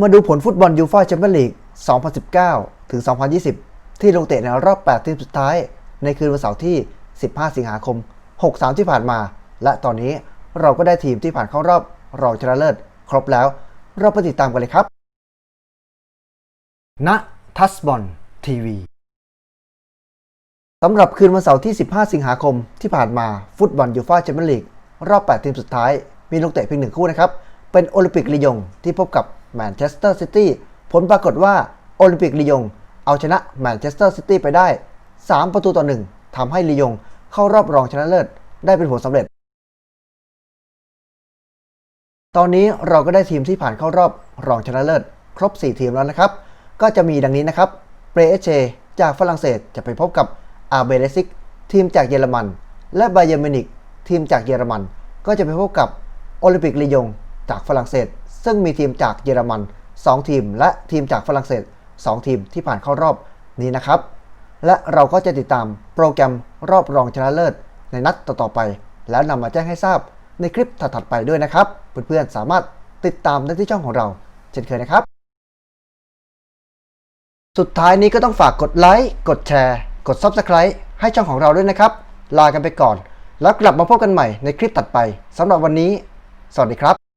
มาดูผลฟุตบอลยูฟ่าแชมเปี้ยนลีก 2019 ถึง 2020 ที่ลงเตะในรอบ 8 ทีมสุดท้าย ในคืนวันเสาร์ที่ 15 สิงหาคม 63 ที่ผ่านมา และตอนนี้เราก็ได้ทีมที่ผ่านเข้ารอบรองชนะเลิศ ครบแล้ว เราไปติดตามกันเลยครับ ณ ทัสบอลทีวีสำหรับคืนวันเสาร์ที่ 15 สิงหาคมที่ผ่านมาฟุตบอลยูฟ่าแชมเปี้ยนลีกรอบ 8 ทีมสุดท้าย มีลงเตะเพียงหนึ่งคู่นะครับ เป็นโอลิมปิกลียงที่พบกับ แมนเชสเตอร์ซิตี้ผลปรากฏว่าโอลิมปิกลียง เอาชนะแมนเชสเตอร์ซิตี้ไปได้ 3 ประตูต่อ 1ทำให้ลียงเข้ารอบรองชนะเลิศได้เป็นผลสำเร็จ ตอนนี้เราก็ได้ทีมที่ผ่านเข้ารอบรองชนะเลิศ ครบ 4 ทีมแล้วนะครับ ก็จะมีดังนี้นะครับเปรเอเชจากฝรั่งเศสจะไปพบกับอาเบเลซิก ทีมจากเยอรมัน และไบเยอร์มินิกทีมจากเยอรมัน ก็จะไปพบกับโอลิมปิกลียง จากฝรั่งเศส ซึ่งมีทีมจากเยอรมัน 2 ทีม และทีมจากฝรั่งเศส 2 ทีมที่ผ่านเข้ารอบนี้นะครับ และเราก็จะติดตามโปรแกรมรอบรองชนะเลิศ ในนัดต่อๆไป แล้วนำมาแจ้งให้ทราบในคลิปถัดๆไปด้วยนะครับ เพื่อนๆสามารถติดตามได้ที่ช่องของเรา เช่นเคยนะครับ สุดท้ายนี้ก็ต้องฝากกดไลค์กดแชร์ กด Subscribe ให้ช่องของเราด้วยนะครับ ลากันไปก่อน แล้วกลับมาพบกันใหม่ในคลิปตัดไปสำหรับวันนี้ สวัสดีครับ